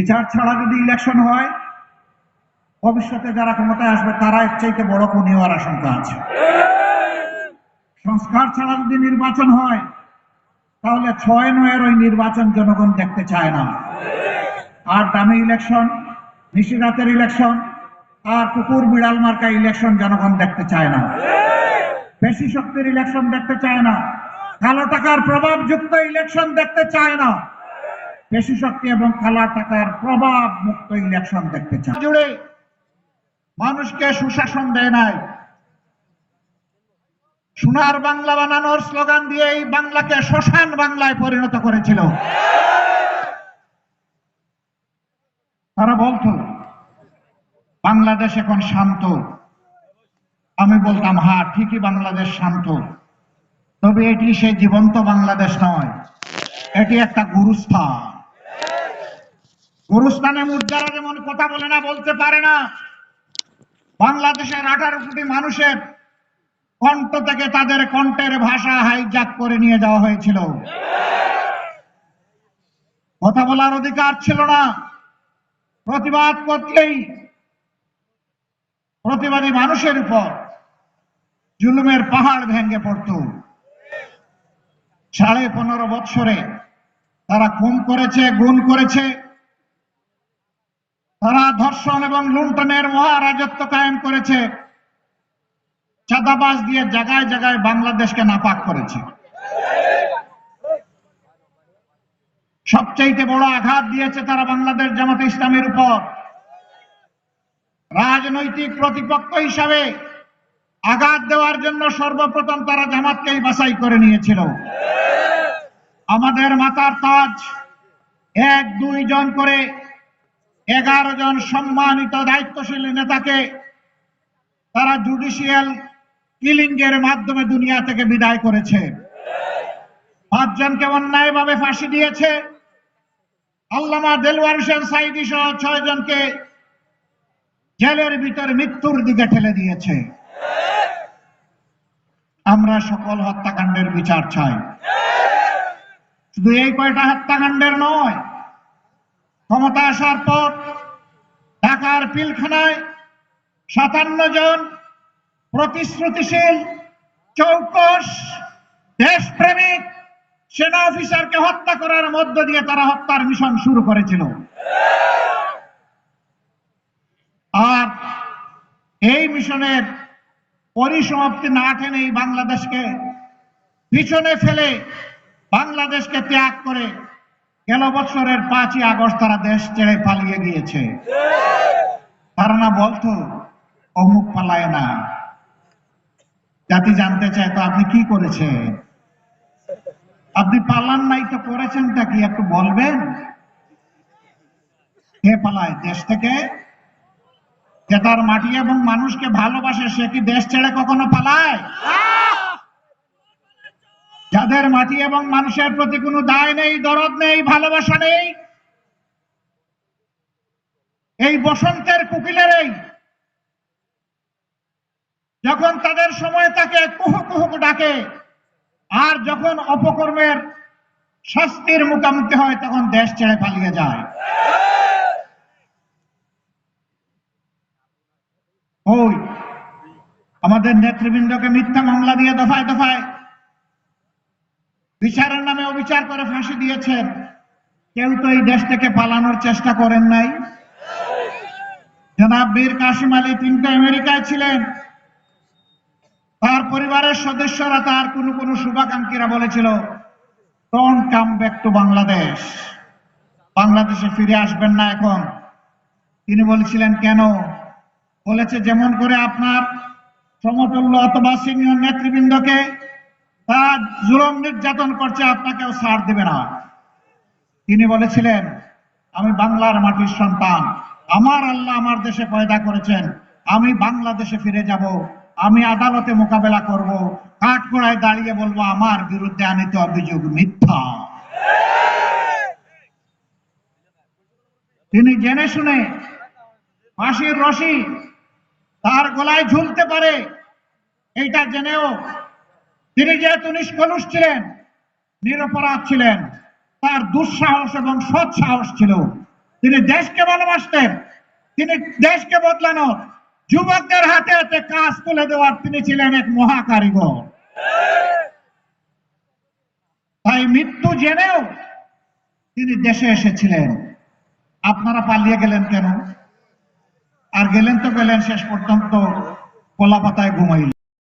বিচার ছাড়া যদি ইলেকশন হয়, ভবিষ্যতে যারা ক্ষমতায় আসবে তারা এর চাইতে বড় খুনি হওয়ার আশঙ্কা আছে। সংস্কার ছাড়া যদি নির্বাচন হয়, তাহলে ছয় নয়ের ওই নির্বাচন জনগণ দেখতে চায় না। আর দামি ইলেকশন নিশিরাতের ইলেকশন আর কুকুর বিড়াল মার্কা ইলেকশন জনগণ দেখতে চায় না। বেশি শক্তির ইলেকশন দেখতে চায় না। কালো টাকার প্রভাবযুক্ত ইলেকশন দেখতে চায় না। বেশি শক্তি এবং কালো টাকার প্রভাব মুক্ত ইলেকশন দেখতে চায় জুড়ে মানুষকে সুশাসন দেয় নাই। সোনার বাংলা বানানোর স্লোগান দিয়ে এই বাংলাকে শ্মশান বাংলায় পরিণত করেছিল। তারা বলতো, বাংলাদেশ এখন শান্ত। আমি বলতাম হ্যাঁ ঠিকই বাংলাদেশ শান্ত। তবে এটি সেই জীবন্ত বাংলাদেশ নয়। এটি একটা গুরুস্থান। গুরুস্থানে মুদ্রারা যেমন কথা বলে না, বলতে পারে না, বাংলাদেশের আঠারো কোটি মানুষের কণ্ঠ থেকে তাদের কণ্ঠের ভাষা হাইজাক করে নিয়ে যাওয়া হয়েছিল। কথা বলার অধিকার ছিল না। প্রতিবাদ করলেই প্রতিবাদী মানুষের উপর জুলুমের পাহাড় ভেঙে পড়ত। সাড়ে পনেরো বৎসরে তারা খুন করেছে গুণ করেছে। তারা ধর্ষণ এবং লুণ্ঠনের মহারাজত্ব কায়েম করেছে। চাঁদাবাজ দিয়ে জায়গায় জায়গায় বাংলাদেশকে নাপাক করেছে। সবচাইতে বড় আঘাত দিয়েছে তারা বাংলাদেশ জামাতে ইসলামের উপর। রাজনৈতিক প্রতিপক্ষ হিসাবে আঘাত দেওয়ার জন্য সর্বপ্রথম তারা জামাতকেই বাছাই করে নিয়েছিল। আমাদের মাতার তাজ এক দুই জন করে এগারো জন সম্মানিত দায়িত্বশীল নেতাকে তারা জুডিশিয়াল কিলিং এর মাধ্যমে দুনিয়া থেকে বিদায় করেছে। পাঁচজনকে অন্যায়ভাবে ফাঁসি দিয়েছে। আল্লামা দেলওয়ার হোসেন সাইদি সহ ছয় জনকে জেলের ভিতরে মৃত্যুর দিকে ঠেলে দিয়েছে। আমরা সকল হত্যাকাণ্ডের বিচার চাই। শুধু এই কয়টা হত্যাকাণ্ডের নয় ক্ষমতা আসার পর ঢাকার পিলখানায় সাতান্ন জন প্রতিশ্রুতিশীল চৌকস দেশপ্রেমিক সেনা অফিসারকে হত্যা করার মধ্য দিয়ে তারা হত্যার মিশন শুরু করেছিল। আর এই মিশনের পরিসমাপ্তি না টেনেই বাংলাদেশকে পিছনে ফেলে বাংলাদেশকে ত্যাগ করে গেল বছরের পাঁচই আগস্ট তারা দেশ ছেড়ে পালিয়ে গিয়েছে। তারা না বলতো, অমুক পালায় না। জাতি জানতে চায় তো আপনি কি করেছেন? আপনি পালান নাই তো করেছেনটা কি একটু বলবেন? কে পালায়, দেশ থেকে? যে তার মাটি এবং মানুষকে ভালোবাসে, সে কি দেশ ছেড়ে কখনো পালায়? যাদের মাটি এবং মানুষের প্রতি কোনো দায় নেই, দরদ নেই, ভালোবাসা নেই, এই বসন্তের কুকিলের এই, যখন তাদের সময় তাকে কুহু কুহু ডাকে, আর যখন অপকর্মের শাস্তির মুখোমুখি হয়, তখন দেশ ছেড়ে পালিয়ে যায়। ওই, আমাদের নেতৃবৃন্দকে মিথ্যা মামলা দিয়ে দফায় দফায় বিচারের নামে অবিচার করে ফাঁসি দিয়েছেন। কেউ তো এই দেশ থেকে পালানোর চেষ্টা করেন নাই। জনাব বীর কাশিম আলী তিনটা আমেরিকায় ছিলেন। তার পরিবারের সদস্যরা তার কোনো কোনো শুভাকাঙ্ক্ষীরা বলেছিল don't come back to Bangladesh বাংলাদেশে ফিরে আসবেন না এখন। তিনি বলেছিলেন, কেন? বলেছে, যেমন করে আপনার সমতুল্য অথবা সিনিয়র নেতৃবৃন্দকে তারা জুলম নির্যাতন করছে, আপনাকেও ছাড় দেবে না। তিনি বলেছিলেন, আমি বাংলার মাটির সন্তান। আমার আল্লাহ আমার দেশে পয়দা করেছেন। আমি বাংলাদেশে ফিরে যাব। আমি আদালতে মোকাবেলা করব। কাঠগড়ায় দাঁড়িয়ে বলব, আমার বিরুদ্ধে আনিত অভিযোগ মিথ্যা। তিনি জেনে শুনে ফাঁসির রশি তার গলায় ঝুলতে পারে, এইটা জেনেও তিনি যেহেতু নিষ্কলুষ ছিলেন, নিরপরাধ ছিলেন, তার দুঃসাহস এবং সৎ সাহস ছিল। তিনি দেশকে ভালোবাসতেন, তিনি দেশকে বদলানো যুবকদের হাতে হাতে কাজ তুলে দেওয়ার তিনি ছিলেন এক মহা কারিগর তাই মৃত্যু জেনেও তিনি দেশে এসেছিলেন। আপনারা পালিয়ে গেলেন কেন? আর গেলেন তো গেলেন শেষ পর্যন্ত কলা পাতায় ঘুমাইলেন।